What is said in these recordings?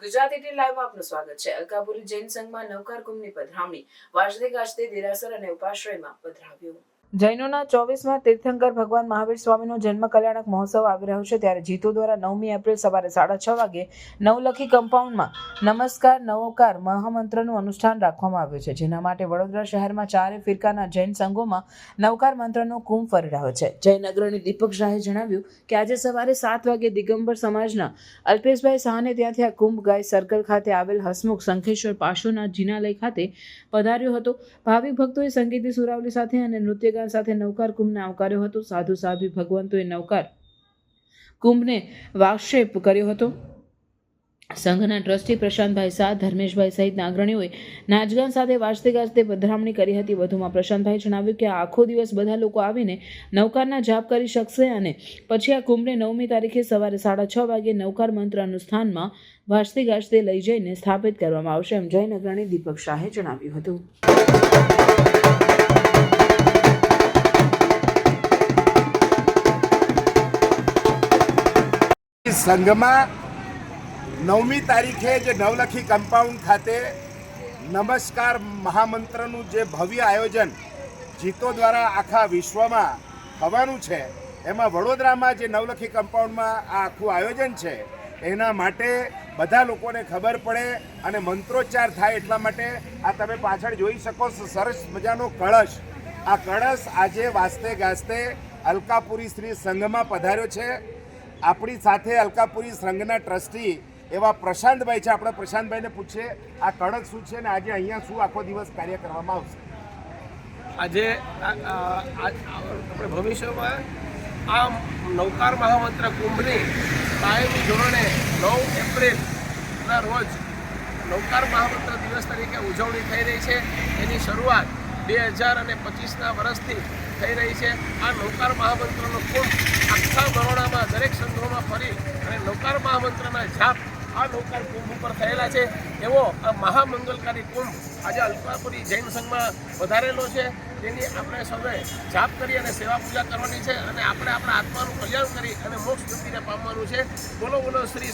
Gujarat at લાઈવમાં આપનું સ્વાગત છે. અલકાપુરી જૈન સંઘમાં નવકાર કુંભની પધરામણી. વાજતે ગાજતે દેરાસર અને ઉપાશ્રયમાં પધરાવ્યું. જૈનોના ચોવીસમાં તીર્થંકર ભગવાન મહાવીર સ્વામીનો જન્મ કલ્યાણક મહોત્સવ આવી રહ્યો છે ત્યારે જીતો દ્વારા નવમી એપ્રિલ સવારે સાડા છ વાગે નવલખી કમ્પાઉન્ડમાં નમસ્કાર, નવોકાર મહામંત્રનું અનુષ્ઠાન રાખવામાં આવ્યું છે. જેના માટે વડોદરા શહેરમાં ચારે ફિરકાના જૈન સંઘોમાં નવકાર મંત્રનો કુંભ ફરી રહ્યો છે. જૈન અગ્રણી દીપક શાહે જણાવ્યું કે આજે સવારે સાત વાગે દિગંબર સમાજના અલ્પેશભાઈ શાહને ત્યાંથી આ કુંભ ગાય સર્કલ ખાતે આવેલ હસમુખ શંખેશ્વર પાશોના જીનાલય ખાતે પધાર્યો હતો. ભાવિક ભક્તોએ સંગીતની સુરાવલી સાથે અને નૃત્યગાન સાથે નવકાર કુંભને આવકાર્યો હતો. સાધુ સાધ્વી ભગવંતોએ નવકાર કુંભને વાક્ષેપ કર્યો હતો. સંઘના ટ્રસ્ટી પ્રશાંતભાઈ શાહ, ધર્મેશભાઈ સહિતના અગ્રણીઓએ નાચગાન સાથે વાજતે ગાજતે પધરામણી કરી હતી. વધુમાં પ્રશાંતભાઈ જણાવ્યું કે આખો દિવસ બધા લોકો આવીને નૌકારના જાપ કરી શકશે અને પછી આ કુંભને નવમી તારીખે સવારે સાડા છ વાગે નૌકાર મંત્ર અનુષ્ઠાનમાં વાજતે ગાજતે લઈ જઈને સ્થાપિત કરવામાં આવશે એમ જૈન અગ્રણી દીપક શાહે જણાવ્યું હતું. સંઘમાં નવમી તારીખે જે નવલખી કમ્પાઉન્ડ ખાતે નમસ્કાર મહામંત્રનું જે ભવ્ય આયોજન જીતો દ્વારા આખા વિશ્વમાં થવાનું છે, એમાં વડોદરામાં જે નવલખી કમ્પાઉન્ડમાં આ આખું આયોજન છે, એના માટે બધા લોકોને ખબર પડે અને મંત્રોચ્ચાર થાય એટલા માટે આ તમે પાછળ જોઈ શકો સરસ મજાનો કળશ. આ કળશ આજે વાસ્તે ગાસ્તે અલકાપુરી શ્રી સંઘમાં પધાર્યો છે. આપણી સાથે અલકાપુરી સંઘના ટ્રસ્ટી એવા પ્રશાંતભાઈ છે. આપણે પ્રશાંતભાઈને પૂછીએ, આ કડક શું છે ને આજે અહીંયા શું આખો દિવસ કાર્ય કરવામાં આવશે? આજે આપણે ભવિષ્યમાં આ નૌકાર મહામંત્ર કુંભની કાયમી ધોરણે નવ એપ્રિલના રોજ નૌકાર મહામંત્ર દિવસ તરીકે ઉજવણી થઈ રહી છે. એની શરૂઆત બે હજાર અને પચીસના વર્ષથી થઈ રહી છે. આ નૌકાર મહામંત્રનો કુંભ આખા બરોડામાં દરેક સંઘોમાં ફરી અને નૌકાર મહામંત્રના જાપ આ નૌકાર કુંભ ઉપર થયેલા છે. એવો આ મહામંગલકારી કુંભ આજે અલ્પાપુરી જૈન સંઘમાં વધારેલો છે. તેની આપણે સૌએ જાપ કરી અને સેવા પૂજા કરવાની છે અને આપણે આપણા આત્માનું કલ્યાણ કરી અને મોક્ષ ગતિને પામવાનું છે. બોલો બોલો, શ્રી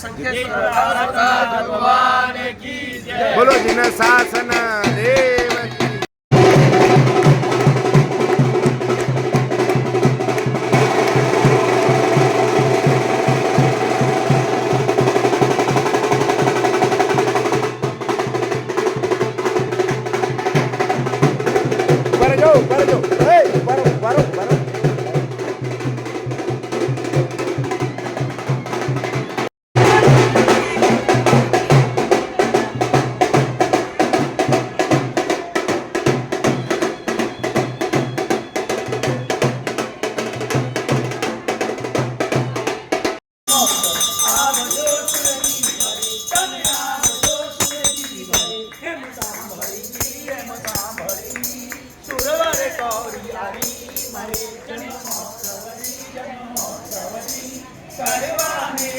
જય. બોલો, જીને શાસન દેવ કી ઉપર કરવાને